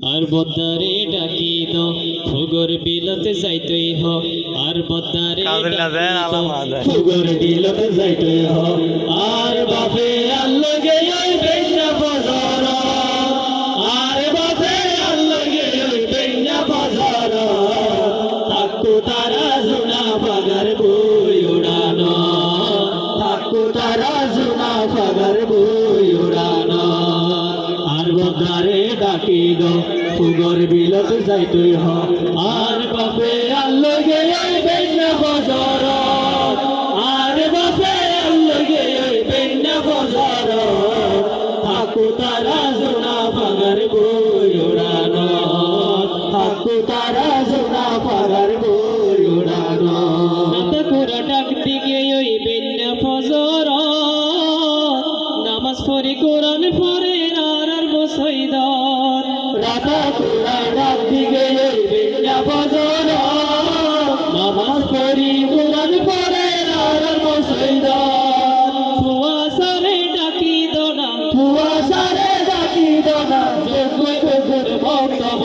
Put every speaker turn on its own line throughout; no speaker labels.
আর বদ্দারে ডাকি দো ফুগর বিলতে যাইতই হ আর বদ্দারে
আদায়।
ফুগর বিলতে যাইতই হ আর বাপে আল্লগে ওই বেন্না বাজার। আর বাপে আল্লগে ওই বেন্না বাজার। থাকো তারা জুনা পাগার বই উড়ানো। থাকো তারা জুনা পাগার বই বদারে ডাকি গো, ফুগর বিলত যাইতই হ। আর বাপে আল্লগে বেন্না বাজার আর বাপে আল্লগে বেন্না বাজার থাকো তারা জোনা পাগার বই উড়ানো থাকো তারা জোনা বেন্না ফজর নামাজ পড়ি কোরআন পড়ে আর আর বসাইদার রাতা দিকে বেন্না ফজর নামাজ পড়ি, কোরআন পড়ে আর আর বসাইদার ফুয়াসারে ডাকি দোনা ফুয়াসারে ডাকি দোনা যোগ্য যোগ্যর বক্তব্য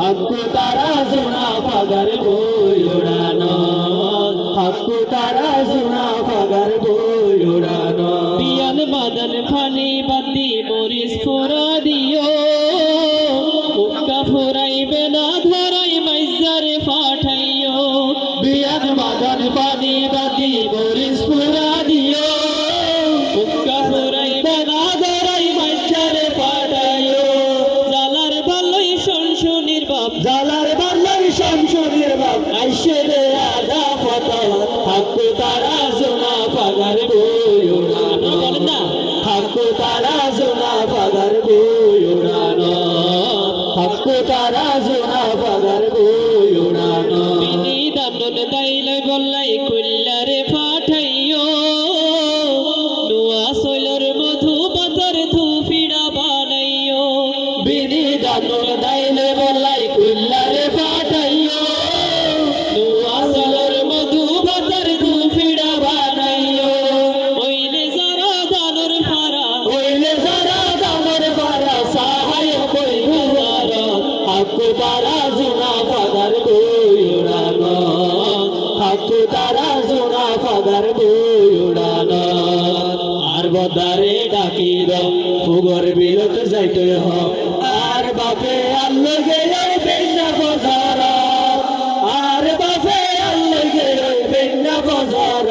হাক্কু তারা জোনা পাগার বই ওড়ানো হাক্কু তারা জোনা পাগার বই ওড়ানো বাদন ফানি বাতি মরিস ফোরা দিও। উক্কা ফোরাইবে না ধরাই মাইজারে পাঠাইও বিয়ান বাদন পানি বাতি মরিস ফোরা দিও। উক্কা ফোরাইবে না ধরাই মাইজারে পাঠাইও জালার ভালোই সংশনির বাপ। জালার বাপ। আইসে রে হাক্কু তারা দাইলাই বললাই কুল্লারে পাঠাইও। নুয়া সৈলর মধু পাতর থুফিড়া বানাইও। বিনি দান্দন দাইলে বললাই কুল্লারে পাঠাইও। নুয়া সৈলর মধু পাতর থুফিড়া বানাইও। ওইলে যারা দানর ফারা ওইলে যারা দানর ফারা সাহায় কই গুয়ার হাকু তারা জুনা বই উড়ানো হাকু তারা জুনা পাগার বই উড়ানো। আর বদারে ডাকি দাও ফুগর বিলত যাইতে হ। আর বাপে আল্লগে ওই বেন্না বাজার। আর বাপে আল্লগে ওই বেন্না বাজার।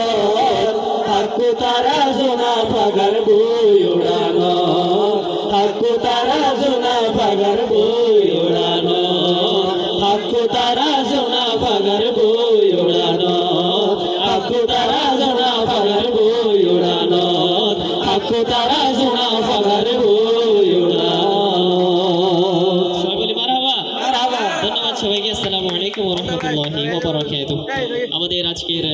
হাকু তারা জোনা পাগার বই উড়ানো। হাকু তারা জোনা পাগার বই উড়ানো। হাকু তারা হাকু তারা শোনা সবার বই উড়ানো সবাই বলি মারহাবা ধন্যবাদ সবাইকে আসসালামু আলাইকুম রহমতুল্লাহ আমাদের আজকের